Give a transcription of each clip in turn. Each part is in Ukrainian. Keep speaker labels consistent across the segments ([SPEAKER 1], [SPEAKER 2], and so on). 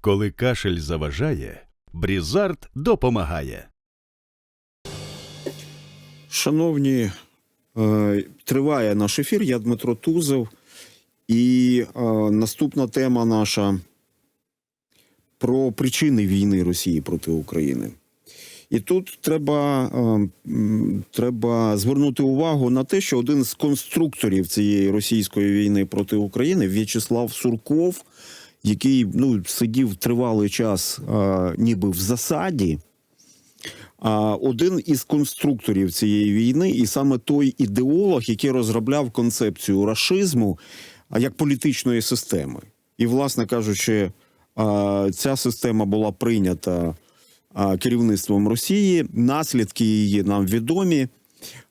[SPEAKER 1] Коли кашель заважає, Брізард допомагає.
[SPEAKER 2] Шановні, е, триває наш ефір. Я Дмитро Тузов. І е, наступна тема наша про причини війни Росії проти України. І тут треба, е, треба звернути увагу на те, що один з конструкторів цієї російської війни проти України В'ячеслав Сурков, який ну, сидів тривалий час е, ніби в засаді. А один із конструкторів цієї війни, і саме той ідеолог, який розробляв концепцію рашизму як політичної системи. І, власне кажучи, ця система була прийнята керівництвом Росії. Наслідки її нам відомі.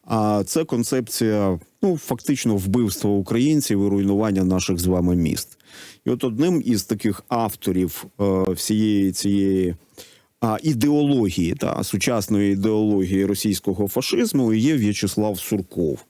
[SPEAKER 2] А це концепція, ну фактично, вбивства українців і руйнування наших з вами міст. І от одним із таких авторів е, всієї цієї а, ідеології та сучасної ідеології російського фашизму є В'ячеслав Сурков.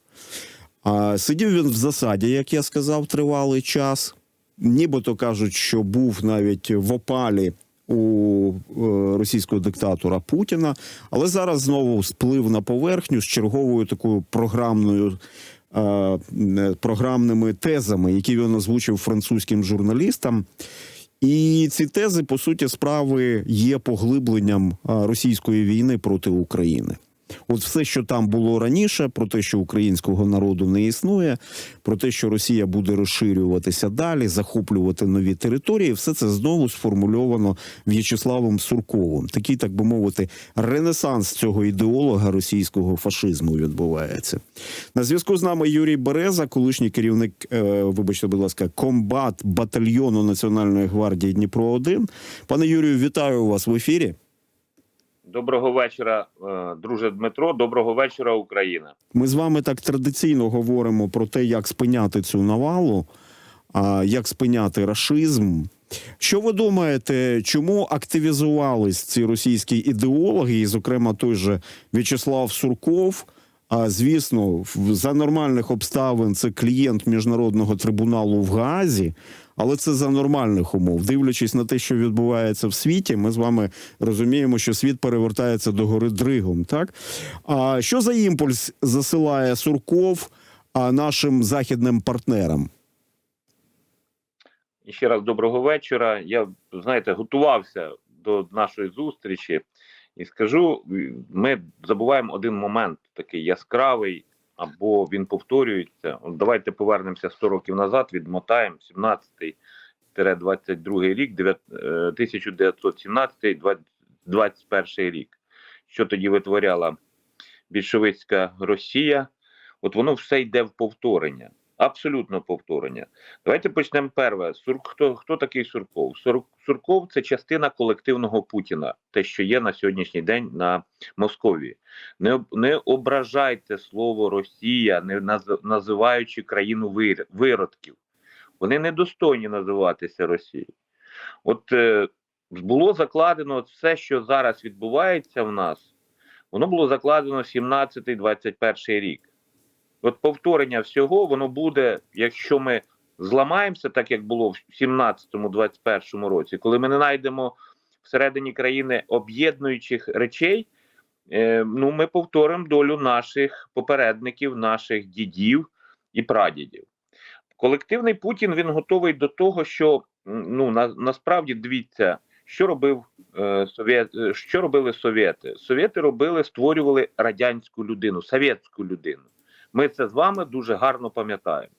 [SPEAKER 2] А, сидів він в засаді, як я сказав, тривалий час. Нібито кажуть, що був навіть в опалі у е, російського диктатора Путіна, але зараз знову сплив на поверхню з черговою такою програмною. Е, е, Програмними тезами, які він озвучив французьким журналістам, і ці тези, по суті, справи є поглибленням російської війни проти України. От все, що там було раніше, про те, що українського народу не існує, про те, що Росія буде розширюватися далі, захоплювати нові території, все це знову сформульовано В'ячеславом Сурковим. Такий, так би мовити, ренесанс цього ідеолога російського фашизму відбувається. На зв'язку з нами Юрій Береза, колишній керівник, е, вибачте, будь ласка, комбат батальйону Національної гвардії Дніпро 1 Пане Юрію, вітаю вас в ефірі.
[SPEAKER 3] Доброго вечора, е, друже Дмитро. Доброго вечора, Україна.
[SPEAKER 2] Ми з вами так традиційно говоримо про те, як спиняти цю навалу, як спиняти рашизм. Що ви думаєте, чому активізувались ці російські ідеологи, і, зокрема, той же В'ячеслав Сурков? А звісно, за нормальних обставин це клієнт міжнародного трибуналу в Гаазі, але це за нормальних умов. Дивлячись на те, що відбувається в світі, ми з вами розуміємо, що світ перевертається до гори Дригом. Так а що за імпульс засилає Сурков нашим західним партнерам?
[SPEAKER 3] Ще раз доброго вечора. Я знаєте, готувався до нашої зустрічі і скажу: ми забуваємо один момент такий яскравий, або він повторюється. Давайте повернемося 100 років назад, відмотаємо 17-22 рік, дев'ят- е, 1917-21 рік. Що тоді витворяла більшовицька Росія? От воно все йде в повторення. Абсолютно повторення. Давайте почнемо перше. Сур, хто, хто такий Сурков? Сур, Сурков це частина колективного Путіна, те, що є на сьогоднішній день на Московії. Не, не ображайте слово Росія, не наз, називаючи країну вир, виродків. Вони недостойні називатися Росією. От е, було закладено все, що зараз відбувається в нас, воно було закладено 17-21 рік. От повторення всього воно буде, якщо ми зламаємося, так як було в 17-21 році, коли ми не знайдемо всередині країни об'єднуючих речей, е, ну ми повторимо долю наших попередників, наших дідів і прадідів. Колективний Путін він готовий до того, що ну на, насправді дивіться, що робив е, совєт, е, що робили совєти. Совєти робили, створювали радянську людину, совєтську людину. Ми це з вами дуже гарно пам'ятаємо.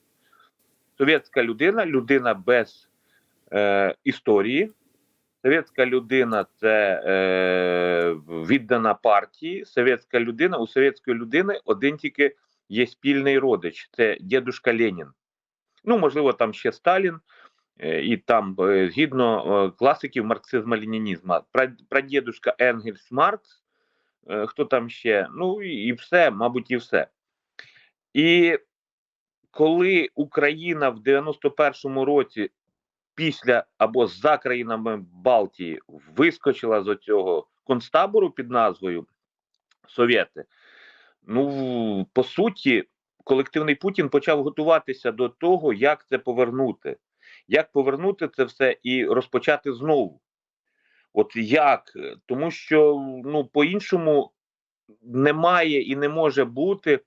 [SPEAKER 3] Совєтська людина людина без е, історії. Совєтська людина це е, віддана партії. Совєтська людина у совєтської людини один тільки є спільний родич це дідушка Ленін. Ну, можливо, там ще Сталін, е, і там, е, згідно е, класиків марксизму-ленінізму, пра- прадідушка Енгельс Маркс, е, хто там ще, ну і і все, мабуть, і все. І коли Україна в 91-му році після або за країнами Балтії вискочила з цього концтабору під назвою Совєти, ну по суті, колективний Путін почав готуватися до того, як це повернути. Як повернути це все і розпочати знову. От як? Тому що ну по-іншому немає і не може бути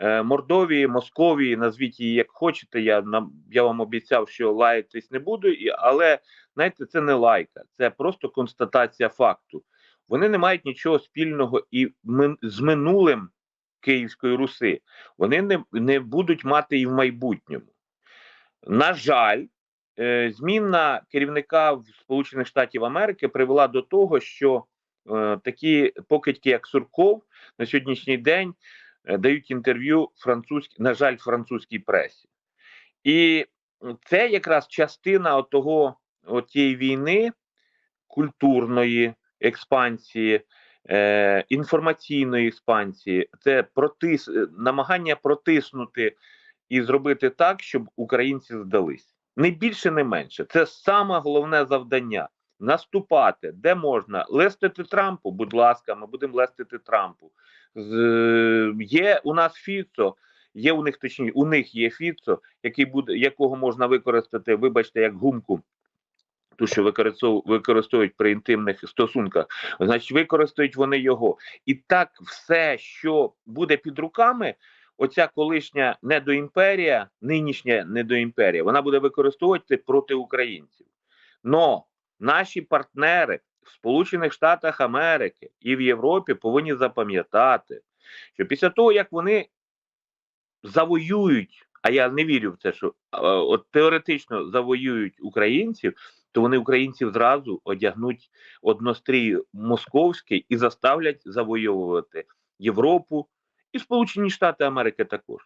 [SPEAKER 3] Мордовії, Московії, назвіть її як хочете. Я нам я вам обіцяв, що лаятись не буду, і, але знаєте, це не лайка, це просто констатація факту. Вони не мають нічого спільного і ми, з минулим Київської Руси. Вони не, не будуть мати і в майбутньому. На жаль, е, зміна керівника в Сполучених Штатів Америки привела до того, що е, такі покидьки, як Сурков, на сьогоднішній день е, дають інтерв'ю французькій, на жаль, французькій пресі. І це якраз частина того, тієї війни культурної експансії, е, інформаційної експансії, це протис, е, намагання протиснути і зробити так, щоб українці здались. Не більше, не менше. Це саме головне завдання. Наступати де можна, лестити Трампу, будь ласка, ми будемо лестити Трампу. Є у нас Фіцо, є у них точніше, у них є Фіцо, який буде, якого можна використати, вибачте, як гумку, ту, що використовують при інтимних стосунках, значить, використають вони його. І так все, що буде під руками, оця колишня недоімперія, нинішня недоімперія, вона буде використовувати проти українців. Но наші партнери в Сполучених Штатах Америки і в Європі повинні запам'ятати, що після того, як вони завоюють, а я не вірю в це, що от теоретично завоюють українців, то вони українців зразу одягнуть однострій московський і заставлять завойовувати Європу і Сполучені Штати Америки також.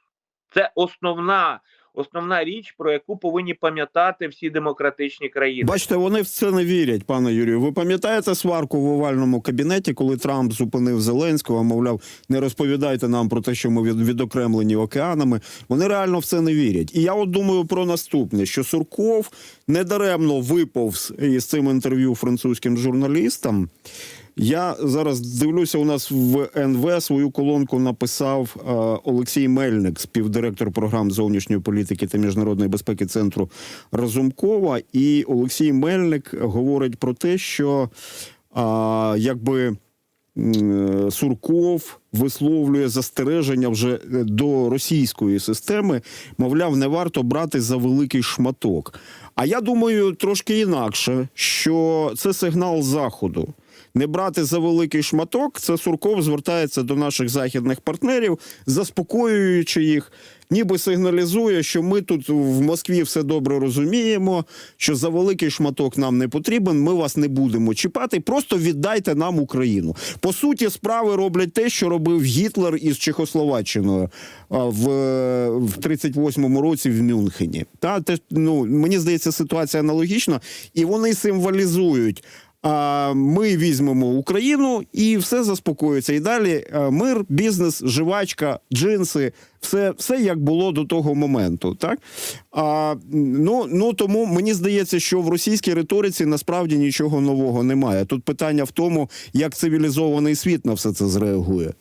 [SPEAKER 3] Це основна, основна річ, про яку повинні пам'ятати всі демократичні країни.
[SPEAKER 2] Бачите, вони в це не вірять, пане Юрію. Ви пам'ятаєте сварку в овальному кабінеті, коли Трамп зупинив Зеленського, мовляв, не розповідайте нам про те, що ми від, відокремлені океанами. Вони реально в це не вірять. І я от думаю про наступне: що Сурков недаремно виповз із цим інтерв'ю французьким журналістам. Я зараз дивлюся, у нас в НВ свою колонку написав е, Олексій Мельник, співдиректор програм зовнішньої політики та міжнародної безпеки центру Разумкова. І Олексій Мельник говорить про те, що е, якби м, Сурков висловлює застереження вже до російської системи, мовляв, не варто брати за великий шматок. А я думаю трошки інакше, що це сигнал заходу не брати за великий шматок, це Сурков звертається до наших західних партнерів, заспокоюючи їх, ніби сигналізує, що ми тут в Москві все добре розуміємо, що за великий шматок нам не потрібен, ми вас не будемо чіпати. Просто віддайте нам Україну. По суті, справи роблять те, що робив Гітлер із Чехословаччиною в, в 38-му році в Мюнхені. Та те, ну мені здається, ситуація аналогічна, і вони символізують. Ми візьмемо Україну і все заспокоїться. І далі е, мир, бізнес, жвачка, джинси, все, все як було до того моменту. Так а, ну, ну тому мені здається, що в російській риториці насправді нічого нового немає. Тут питання в тому, як цивілізований світ на все це зреагує.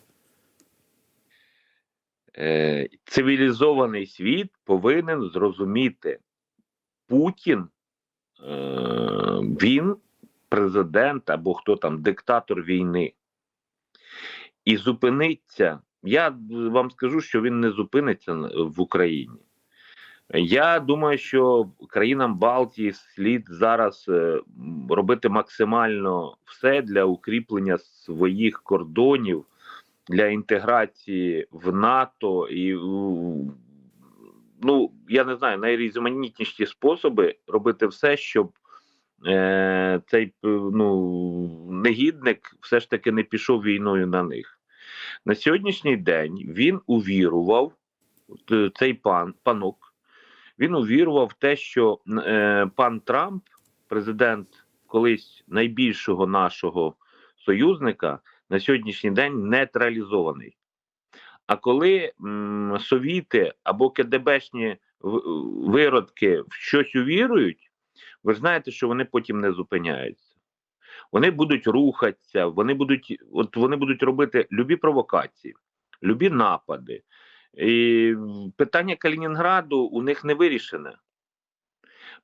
[SPEAKER 3] Е, цивілізований світ повинен зрозуміти Путін, е, він президент або хто там диктатор війни. І зупиниться. Я вам скажу, що він не зупиниться в Україні. Я думаю, що країнам Балтії слід зараз е, робити максимально все для укріплення своїх кордонів, для інтеграції в НАТО і ну я не знаю найрізноманітніші способи робити все, щоб е, цей ну, негідник все ж таки не пішов війною на них. На сьогоднішній день він увірував, е, цей пан панок, він увірував в те, що е, пан Трамп, президент колись найбільшого нашого союзника, на сьогоднішній день нейтралізований. А коли м, совіти або КДБшні виродки в щось увірують, ви знаєте, що вони потім не зупиняються. Вони будуть рухатися, вони будуть от вони будуть робити любі провокації, любі напади. І питання Калінінграду у них не вирішене.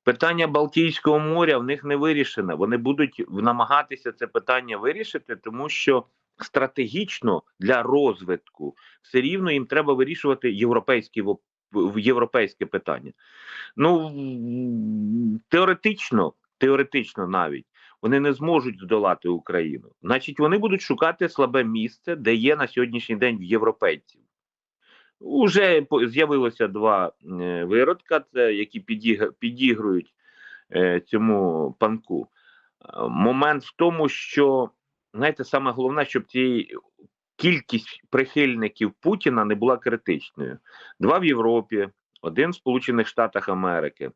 [SPEAKER 3] Питання Балтійського моря в них не вирішене. Вони будуть намагатися це питання вирішити, тому що стратегічно для розвитку все рівно їм треба вирішувати європейські в- європейське питання. Ну теоретично, теоретично навіть вони не зможуть здолати Україну. Значить, вони будуть шукати слабе місце, де є на сьогоднішній день європейців. Уже з'явилося два е, виродка, це які підігрують е, цьому панку. Е, Момент в тому, що знаєте, саме головне, щоб ці кількість прихильників Путіна не була критичною. Два в Європі, один в Сполучених Штатах Америки.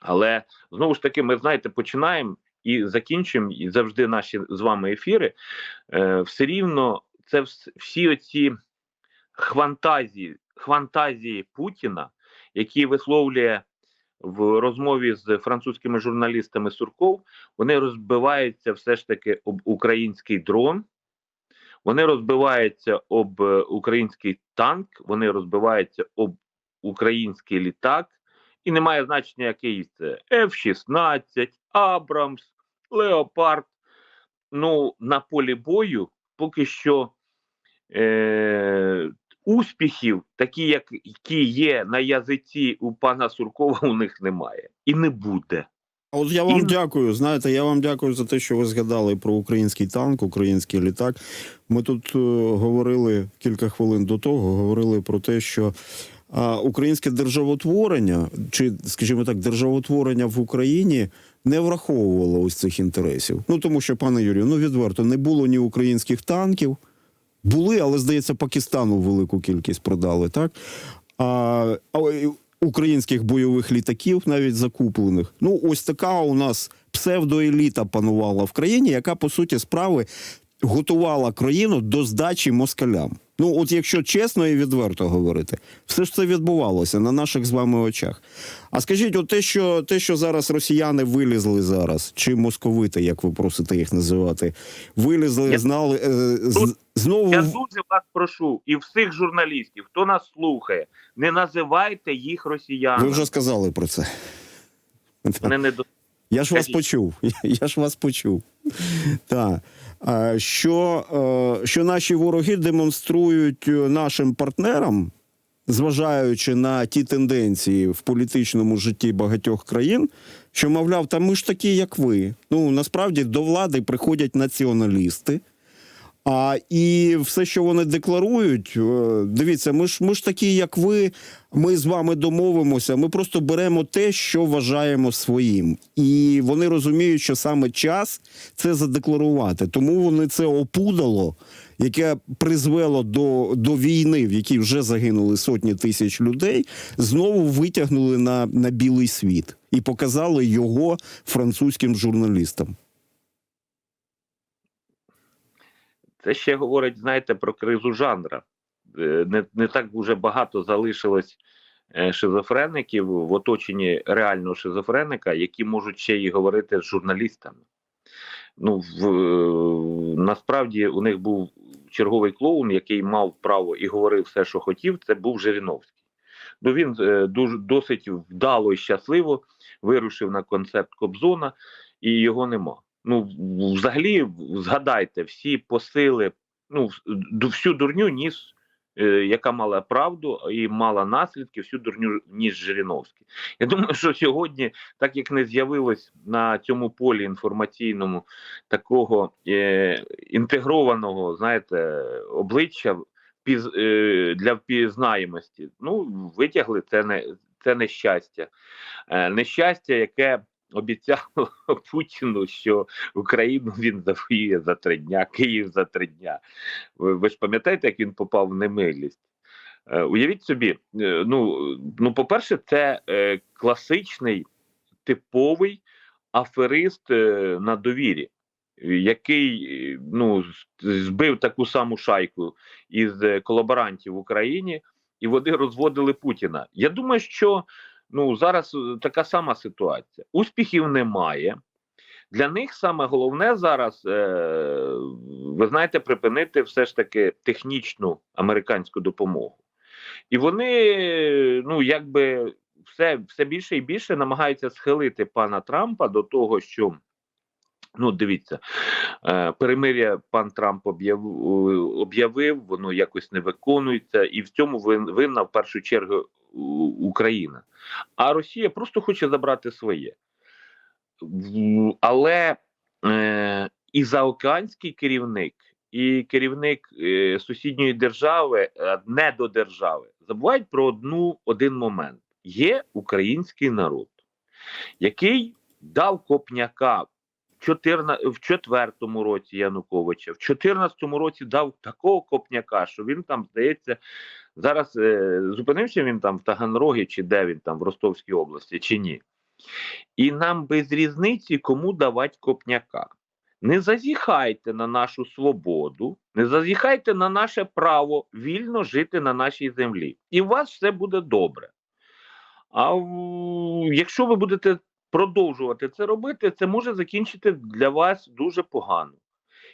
[SPEAKER 3] Але знову ж таки, ми знаєте, починаємо і закінчуємо і завжди наші з вами ефіри. Е, все рівно це всі оці хвантазії, хвантазії Путіна, які висловлює в розмові з французькими журналістами Сурков, вони розбиваються все ж таки об український дрон, вони розбиваються об е, український танк, вони розбиваються об український літак, і немає значення, який це F-16, Абрамс, Леопард. Ну, на полі бою поки що е, успіхів, такі, як, які є на язиці у пана Суркова, у них немає. І не буде.
[SPEAKER 2] А От я вам
[SPEAKER 3] І-
[SPEAKER 2] дякую. Знаєте, я вам дякую за те, що ви згадали про український танк, український літак. Ми тут е, говорили кілька хвилин до того, говорили про те, що а, українське державотворення, чи, скажімо так, державотворення в Україні не враховувало ось цих інтересів. Ну тому що, пане Юрію, ну відверто не було ні українських танків. Були, але здається, Пакистану велику кількість продали, так? А, а українських бойових літаків, навіть закуплених. Ну, ось така у нас псевдоеліта панувала в країні, яка по суті справи готувала країну до здачі москалям. Ну, от якщо чесно і відверто говорити, все ж це відбувалося на наших з вами очах. А скажіть, от те, що те, що зараз росіяни вилізли зараз, чи московити, як ви просите їх називати, вилізли,
[SPEAKER 3] Я-
[SPEAKER 2] знали е, з-
[SPEAKER 3] Тут
[SPEAKER 2] знову
[SPEAKER 3] Я дуже вас прошу, і всіх журналістів, хто нас слухає, не називайте їх росіянами.
[SPEAKER 2] ви вже сказали про це.
[SPEAKER 3] Вони не
[SPEAKER 2] Я ж вас почув. Я ж вас почув. Так. Що, е, що наші вороги демонструють е, нашим партнерам, зважаючи на ті тенденції в політичному житті багатьох країн, що, мовляв, та ми ж такі, як ви. Ну, насправді до влади приходять націоналісти. А і все, що вони декларують, е, дивіться, ми ж ми ж такі, як ви. Ми з вами домовимося. Ми просто беремо те, що вважаємо своїм, і вони розуміють, що саме час це задекларувати. Тому вони це опудало, яке призвело до, до війни, в якій вже загинули сотні тисяч людей, знову витягнули на, на білий світ і показали його французьким журналістам.
[SPEAKER 3] Це ще говорить, знаєте, про кризу жанра. Е, Не, не так вже багато залишилось е, шизофреників в оточенні реального шизофреника, які можуть ще й говорити з журналістами. Ну, в, е, насправді у них був черговий клоун, який мав право і говорив все, що хотів. Це був Жириновський. Ну він дуже досить вдало і щасливо вирушив на концерт Кобзона, і його нема. Ну, взагалі, згадайте, всі посили, ну, всю дурню ніс, е, яка мала правду і мала наслідки, всю дурню ніс Жириновський. Я думаю, що сьогодні, так як не з'явилось на цьому полі інформаційному такого е, інтегрованого, знаєте, обличчя впіз, е, для впізнаємості, ну, витягли це не. Це нещастя. Е, нещастя, яке обіцяло Путіну, що Україну він завоює за три дня, Київ за три дня. Ви, ви ж пам'ятаєте, як він попав в немилість? Е, уявіть собі, е, ну, ну, по-перше, це е, класичний типовий аферист е, на довірі, який ну, збив таку саму шайку із е, колаборантів в Україні, і вони розводили Путіна. Я думаю, що ну зараз е, така сама ситуація. Успіхів немає. Для них саме головне зараз, е, ви знаєте, припинити все ж таки технічну американську допомогу. І вони, ну якби все, все більше і більше намагаються схилити пана Трампа до того, що ну дивіться, е, перемир'я пан Трамп об'яв- об'явив, воно якось не виконується, і в цьому вин- винна в першу чергу Україна. А Росія просто хоче забрати своє. Але е, і заокеанський керівник, і керівник е, сусідньої держави, е, не до держави, забувають про одну один момент: є український народ, який дав копняка. В четвертому році Януковича, в 14-му році дав такого копняка, що він там, здається, зараз е, зупинився він там в Таганрогі, чи де він там в Ростовській області, чи ні. І нам без різниці, кому давати копняка. Не зазіхайте на нашу свободу, не зазіхайте на наше право вільно жити на нашій землі. І у вас все буде добре. А якщо ви будете продовжувати це робити, це може закінчити для вас дуже погано.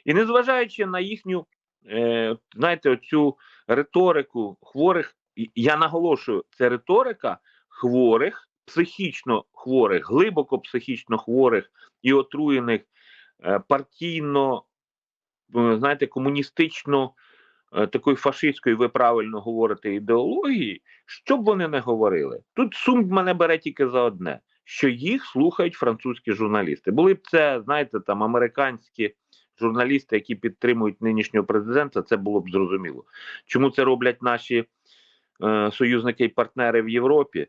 [SPEAKER 3] І незважаючи на їхню, е, знаєте, оцю риторику хворих, я наголошую, це риторика хворих, психічно хворих, глибоко психічно хворих і отруєних е, партійно, е, знаєте, комуністично е, такої фашистської, ви правильно говорите, ідеології, що б вони не говорили. Тут сум мене бере тільки за одне, що їх слухають французькі журналісти. Були б це, знаєте, там американські журналісти, які підтримують нинішнього президента, це було б зрозуміло. Чому це роблять наші е, союзники і партнери в Європі?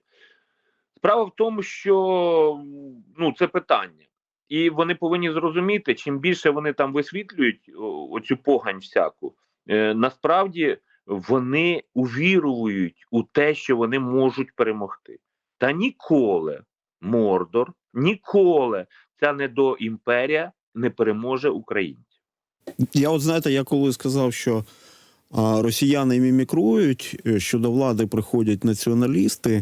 [SPEAKER 3] Справа в тому, що ну, це питання. І вони повинні зрозуміти, чим більше вони там висвітлюють оцю погань всяку, е, насправді вони увірують у те, що вони можуть перемогти. Та ніколи Мордор, ніколи ця недоімперія не переможе українців.
[SPEAKER 2] Я от знаєте, я коли сказав, що а, росіяни мімікрують, е, що до влади приходять націоналісти.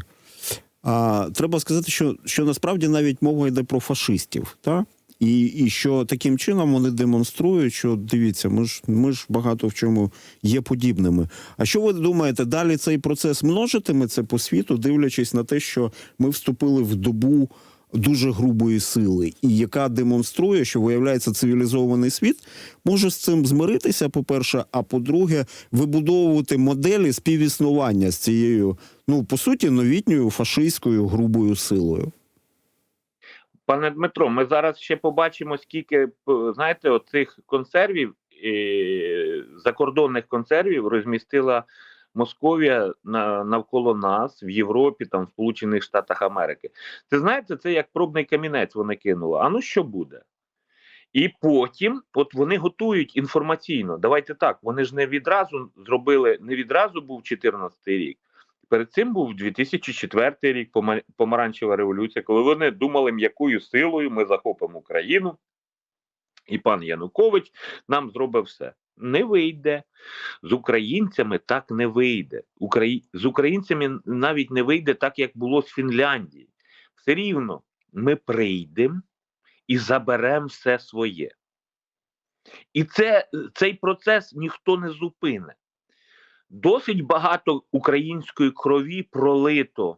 [SPEAKER 2] А, треба сказати, що, що насправді навіть мова йде про фашистів, та? І, і що таким чином вони демонструють, що дивіться, ми ж ми ж багато в чому є подібними. А що ви думаєте, далі цей процес множитиметься по світу, дивлячись на те, що ми вступили в добу дуже грубої сили, і яка демонструє, що виявляється цивілізований світ може з цим змиритися, по-перше, а по-друге, вибудовувати моделі співіснування з цією, ну по суті, новітньою фашистською грубою силою.
[SPEAKER 3] Пане Дмитро, ми зараз ще побачимо, скільки знаєте, оцих консервів, е, закордонних консервів розмістила Московія на, навколо нас в Європі, там в Сполучених Штатах Америки. Це знаєте, це як пробний камінець вони кинули. А ну що буде? І потім, от вони готують інформаційно. Давайте так, вони ж не відразу зробили, не відразу був 14 рік. Перед цим був 2004 рік, помаранчева революція, коли вони думали, м'якою силою ми захопимо Україну, і пан Янукович нам зробить все. Не вийде. З українцями так не вийде. Украї... З українцями навіть не вийде так, як було з Фінляндії. Все рівно ми прийдемо і заберемо все своє. І це, цей процес ніхто не зупине. Досить багато української крові пролито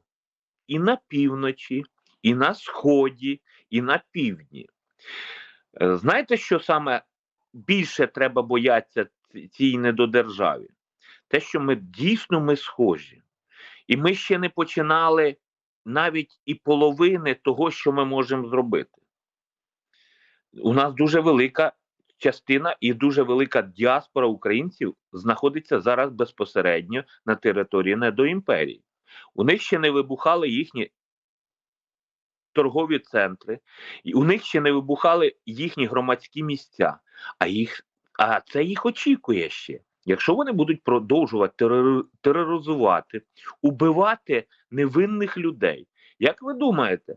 [SPEAKER 3] і на півночі, і на сході, і на півдні. Е, Знаєте, що саме більше треба боятися цій недодержаві? Те, що ми дійсно ми схожі. І ми ще не починали навіть і половини того, що ми можемо зробити. У нас дуже велика частина і дуже велика діаспора українців знаходиться зараз безпосередньо на території недоімперії. У них ще не вибухали їхні торгові центри, і у них ще не вибухали їхні громадські місця, а їх а це їх очікує ще. Якщо вони будуть продовжувати тероризувати, убивати невинних людей, як ви думаєте,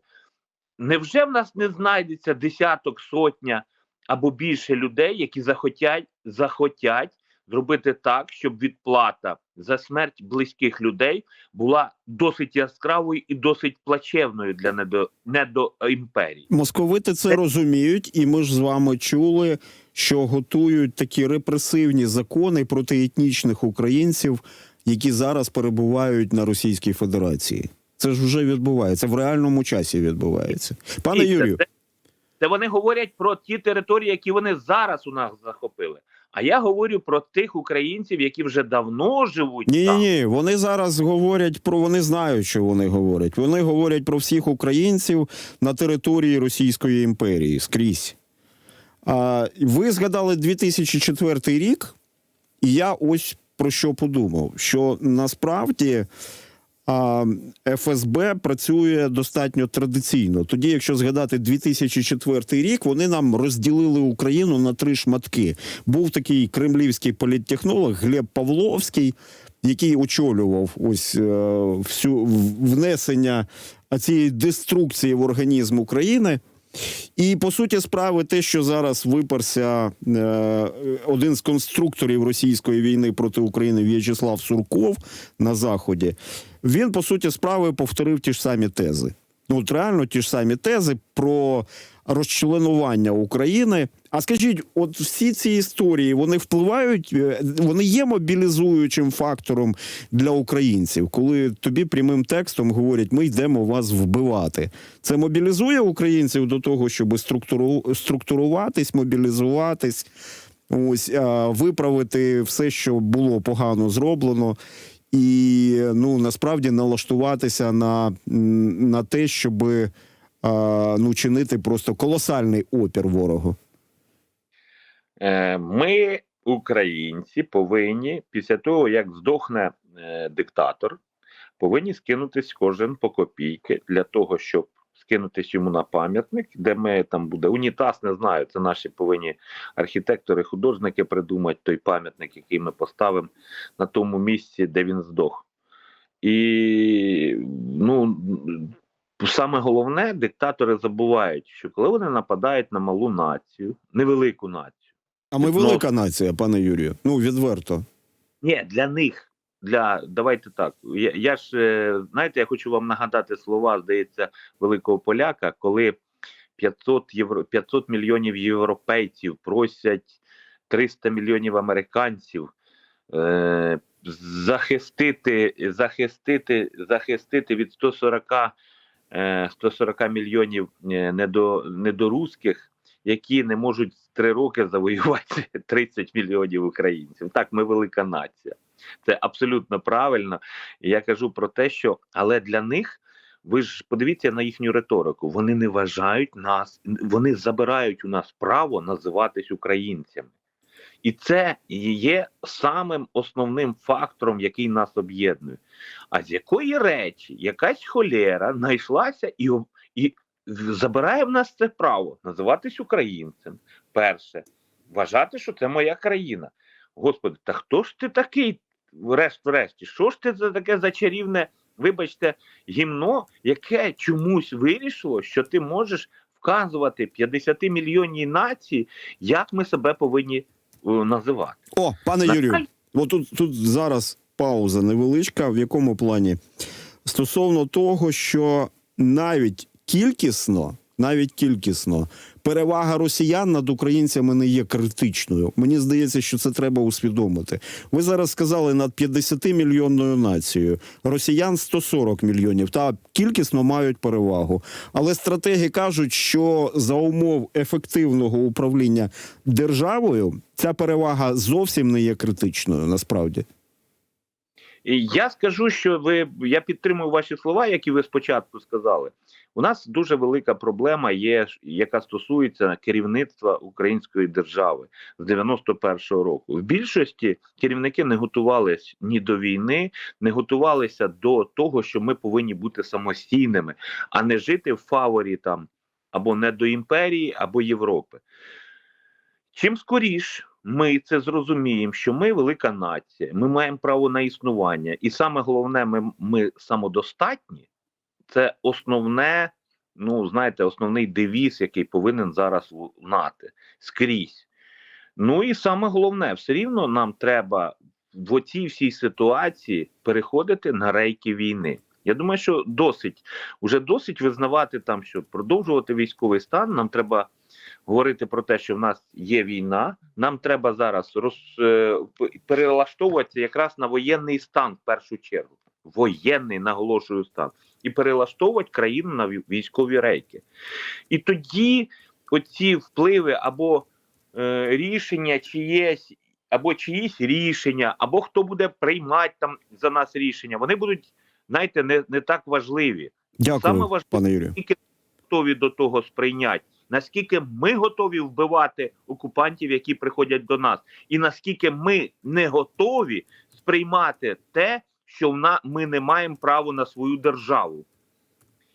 [SPEAKER 3] невже в нас не знайдеться десяток, сотня або більше людей, які захотять, захотять зробити так, щоб відплата за смерть близьких людей була досить яскравою і досить плачевною для недо, недоімперії?
[SPEAKER 2] Московити це розуміють, і ми ж з вами чули, що готують такі репресивні закони проти етнічних українців, які зараз перебувають на Російській Федерації. Це ж вже відбувається в реальному часі. Відбувається, пане Юрію.
[SPEAKER 3] Це, вони говорять про ті території, які вони зараз у нас захопили. А я говорю про тих українців, які вже давно живуть
[SPEAKER 2] Ні, ні, ні. Вони зараз говорять про вони знають, що вони говорять. Вони говорять про всіх українців на території Російської імперії скрізь. А, ви згадали 2004 рік, і я ось про що подумав: що насправді а, ФСБ працює достатньо традиційно. Тоді, якщо згадати 2004 рік, вони нам розділили Україну на три шматки. Був такий кремлівський політтехнолог Глеб Павловський, який очолював ось е, всю внесення цієї деструкції в організм України. І по суті справи, те, що зараз виперся е, один з конструкторів російської війни проти України В'ячеслав Сурков на заході, він по суті справи повторив ті ж самі тези. Ну, от реально ті ж самі тези про розчленування України. А скажіть, от всі ці історії вони впливають, е, вони є мобілізуючим фактором для українців, коли тобі прямим текстом говорять, ми йдемо вас вбивати. Це мобілізує українців до того, щоб структуру, структуруватись, мобілізуватись, ось виправити все, що було погано зроблено. І ну насправді налаштуватися на, на те, щоб ну, чинити просто колосальний опір ворогу.
[SPEAKER 3] Е, Ми, українці, повинні після того, як здохне е, диктатор, повинні скинутись кожен по копійки для того, щоб скинутись йому на пам'ятник, де ми там буде унітаз, не знаю. Це наші повинні архітектори, художники придумати той пам'ятник, який ми поставимо на тому місці, де він здох. І ну саме головне, диктатори забувають, що коли вони нападають на малу націю, невелику націю.
[SPEAKER 2] А ми
[SPEAKER 3] Ну,
[SPEAKER 2] велика нація, пане Юрію. Ну відверто.
[SPEAKER 3] Ні, для них. Для давайте так. Я, я ж е, знаєте, я хочу вам нагадати слова, здається, великого поляка, коли 500 євро 500 мільйонів європейців просять 300 мільйонів американців е, захистити, захистити, захистити від 140 е, 140 мільйонів е, недо, недорусських, які не можуть три роки завоювати 30 мільйонів українців. Так, ми велика нація. Це абсолютно правильно. Я кажу про те, що але для них. Ви ж подивіться на їхню риторику. Вони не вважають нас, вони забирають у нас право називатись українцями. І це є самим основним фактором, який нас об'єднує. А з якої речі якась холера знайшлася і, і забирає в нас це право називатись українцем. Перше, вважати, що це моя країна. Господи, та хто ж ти такий? Врешті-решті, що ж ти за таке за чарівне, вибачте, гімно, яке чомусь вирішило, що ти можеш вказувати 50 мільйонній нації, як ми себе повинні е, називати.
[SPEAKER 2] О, пане
[SPEAKER 3] На
[SPEAKER 2] Юрію,
[SPEAKER 3] жаль,
[SPEAKER 2] от тут, тут зараз пауза невеличка. В якому плані? Стосовно того, що навіть кількісно, навіть кількісно, перевага росіян над українцями не є критичною. Мені здається, що це треба усвідомити. Ви зараз сказали над 50 мільйонною нацією. Росіян 140 мільйонів. Та кількісно мають перевагу. Але стратеги кажуть, що за умов ефективного управління державою ця перевага зовсім не є критичною. Насправді.
[SPEAKER 3] Я скажу, що ви я підтримую ваші слова, які ви спочатку сказали. У нас дуже велика проблема є, яка стосується керівництва української держави з 91-го року. В більшості керівники не готувалися ні до війни, не готувалися до того, що ми повинні бути самостійними, а не жити в фаворі там або не до імперії, або Європи. Чим скоріш ми це зрозуміємо, що ми велика нація, ми маємо право на існування, і саме головне, ми, ми самодостатні. Це основне, ну знаєте, основний девіз, який повинен зараз лунати скрізь. Ну і саме головне, все рівно нам треба в оцій всій ситуації переходити на рейки війни. Я думаю, що досить уже досить визнавати там, що продовжувати військовий стан. Нам треба говорити про те, що в нас є війна. Нам треба зараз роз, е, перелаштовуватися якраз на воєнний стан в першу чергу. Воєнний наголошую стан. і перелаштовувати країну на військові рейки. І тоді оці впливи або е, рішення чиєсь, або чиїсь рішення, або хто буде приймати там за нас рішення, вони будуть, знаєте, не, не так важливі. Саме
[SPEAKER 2] Дякую,
[SPEAKER 3] важливе-
[SPEAKER 2] пане Юрію.
[SPEAKER 3] Наскільки готові до того сприйняти, наскільки ми готові вбивати окупантів, які приходять до нас, і наскільки ми не готові сприймати те, що в на, ми не маємо права на свою державу.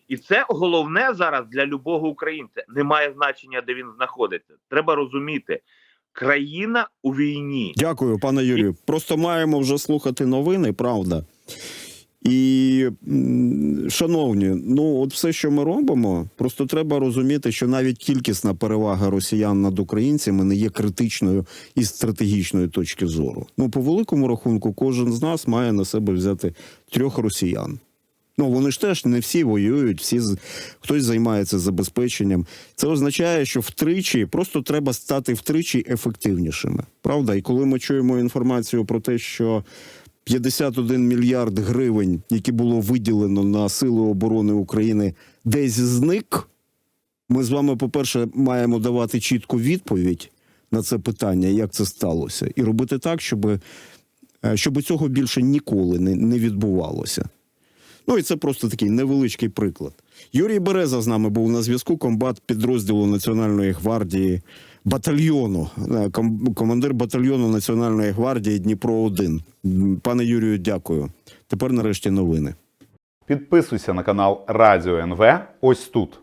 [SPEAKER 3] І це головне зараз для любого українця. Немає значення, де він знаходиться. Треба розуміти, країна у війні.
[SPEAKER 2] Дякую, пане Юрію. Просто маємо вже слухати новини, правда. І, шановні, ну от все, що ми робимо, просто треба розуміти, що навіть кількісна перевага росіян над українцями не є критичною із стратегічної точки зору. Ну, по великому рахунку, кожен з нас має на себе взяти трьох росіян. Ну, вони ж теж не всі воюють, всі хтось займається забезпеченням. Це означає, що втричі просто треба стати втричі ефективнішими. Правда? І коли ми чуємо інформацію про те, що 51 мільярд гривень, які було виділено на сили оборони України, десь зник. Ми з вами, по-перше, маємо давати чітку відповідь на це питання, як це сталося, і робити так, щоб, е, щоб цього більше ніколи не, не відбувалося. Ну і це просто такий невеличкий приклад. Юрій Береза з нами був на зв'язку, комбат підрозділу Національної гвардії батальйону, е, командир батальйону Національної гвардії Дніпро 1 Пане Юрію, дякую. Тепер нарешті новини.
[SPEAKER 4] Підписуйся на канал Радіо НВ ось тут.